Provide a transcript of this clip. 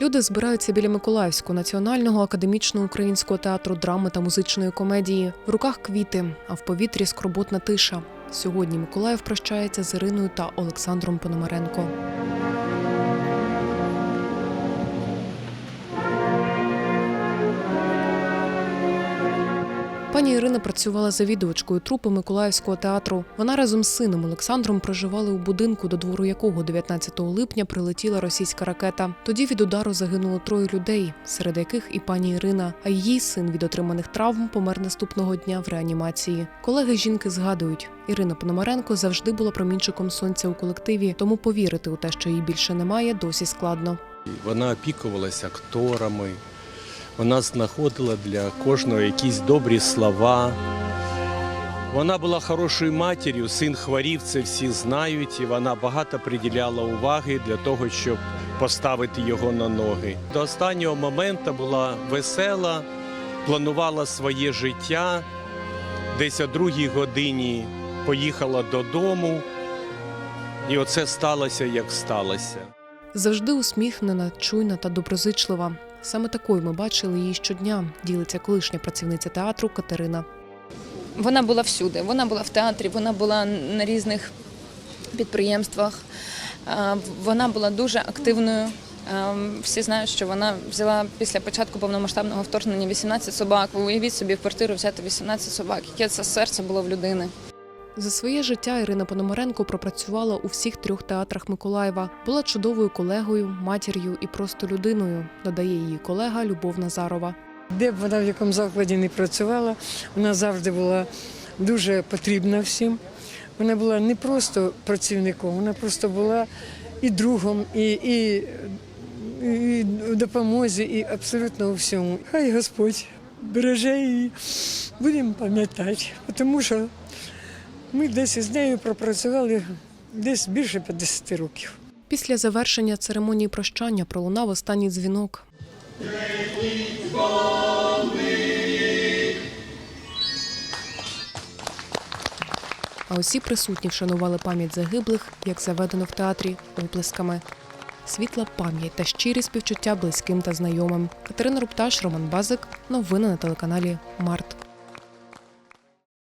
Люди збираються біля Миколаївського національного академічного українського театру драми та музичної комедії. В руках квіти, а в повітрі скорботна тиша. Сьогодні Миколаїв прощається з Іриною та Олександром Пономаренко. Пані Ірина працювала завідувачкою трупи Миколаївського театру. Вона разом з сином Олександром проживали у будинку, до двору якого 19 липня прилетіла російська ракета. Тоді від удару загинуло троє людей, серед яких і пані Ірина. А її син від отриманих травм помер наступного дня в реанімації. Колеги жінки згадують, Ірина Пономаренко завжди була промінчиком сонця у колективі, тому повірити у те, що її більше немає, досі складно. Вона опікувалася акторами, вона знаходила для кожного якісь добрі слова. Вона була хорошою матір'ю, син хворів, це всі знають, і вона багато приділяла уваги для того, щоб поставити його на ноги. До останнього моменту була весела, планувала своє життя. Десь о другій годині поїхала додому, і оце сталося, як сталося. Завжди усміхнена, чуйна та доброзичлива. Саме такою ми бачили її щодня, ділиться колишня працівниця театру Катерина. Вона була всюди. Вона була в театрі, вона була на різних підприємствах. Вона була дуже активною. Всі знають, що вона взяла після початку повномасштабного вторгнення 18 собак. Уявіть собі в квартиру взяти 18 собак. Яке це серце було в людини. За своє життя Ірина Пономаренко пропрацювала у всіх трьох театрах Миколаєва. Була чудовою колегою, матір'ю і просто людиною, додає її колега Любов Назарова. Де б вона в якому закладі не працювала, вона завжди була дуже потрібна всім. Вона була не просто працівником, вона просто була і другом, і, і, і допомозі, і абсолютно у всьому. Хай Господь береже її, будемо пам'ятати, тому що ми десь із нею пропрацювали десь більше 50 років. Після завершення церемонії прощання пролунав останній дзвінок. А усі присутні вшанували пам'ять загиблих, як заведено в театрі, оплесками. Світла пам'ять та щирі співчуття близьким та знайомим. Катерина Рупташ, Роман Базик. Новини на телеканалі Март.